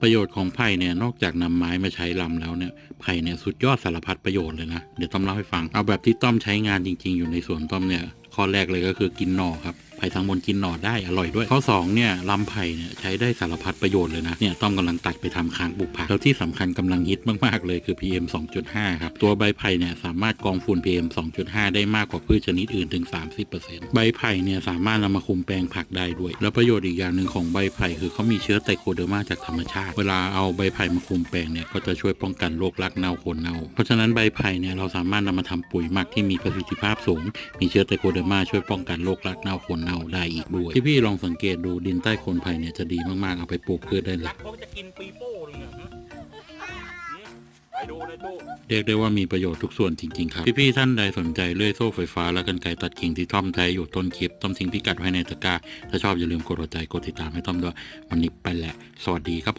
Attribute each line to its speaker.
Speaker 1: ประโยชน์ของไผ่เนี่ยนอกจากนำไม้มาใช้ลำแล้วเนี่ยไผ่เนี่ยสุดยอดสารพัดประโยชน์เลยนะ เดี๋ยวต้อมเล่าให้ฟังเอาแบบที่ต้อมใช้งานจริง ๆ อยู่ในสวนต้อมเนี่ยข้อแรกเลยก็คือกินหน่อครับ ไผ่ทั้งมนกินหน่อได้อร่อยด้วย ข้อสองเนี่ยลำไผ่เนี่ยใช้ได้สารพัดประโยชน์เลยนะเนี่ยต้อมกำลังตัดไปทำค้างปลูกผักแล้วที่สำคัญกำลังฮิตมากๆเลยคือ PM 2.5 ครับ ตัวใบไผ่เนี่ยสามารถกรองฝุ่น PM 2.5 ได้มากกว่าพืชชนิดอื่นถึง 30%ใบไผ่เนี่ยสามารถนำมาคุมแปลงผักได้ด้วย แล้วประโยชน์อีกอย่างหนึ่งของใบไผ่คือเขามีเชื้อไตโคเดอร์มาจากธรรมชาติ เวลาเอาใบไผ่มาคุมแปลงเนี่ยก็จะช่วยป้องกันโรครากเน่าโคนเน่าเพราะฉะนั้นใบไผ่เนี่ยเราสามารถนำมาทำปุ๋ยหมักที่มีประสิทธิภาพสูง มีเชื้อไตโคเดอร์มาช่วยป้องกันโรครากเน่าโคนเน่าได้อีกด้วยที่พี่ลองสังเกตดูดินใต้โคนไผ่เนี่ยจะดีมากๆเอาไปปลูกพืชได้เลย
Speaker 2: รักเขาจะกินปีโป้เลยเนี่ยหืมหืมไปดูในตู้
Speaker 1: เรียกได้ว่ามีประโยชน์ทุกส่วนจริง ๆ ครับ พี่ ๆ ท่านใดสนใจเลื่อยโซ่ไฟฟ้าและกันไกรตัดกิ่งที่ต้อมใช้อยู่ต้นคลิป ต้อมทิ้งพิกัดไว้ในตะกร้า ถ้าชอบอย่าลืมกดหัวใจกดติดตามให้ต้อมด้วย วันนี้ไปแล้วสวัสดีครับผม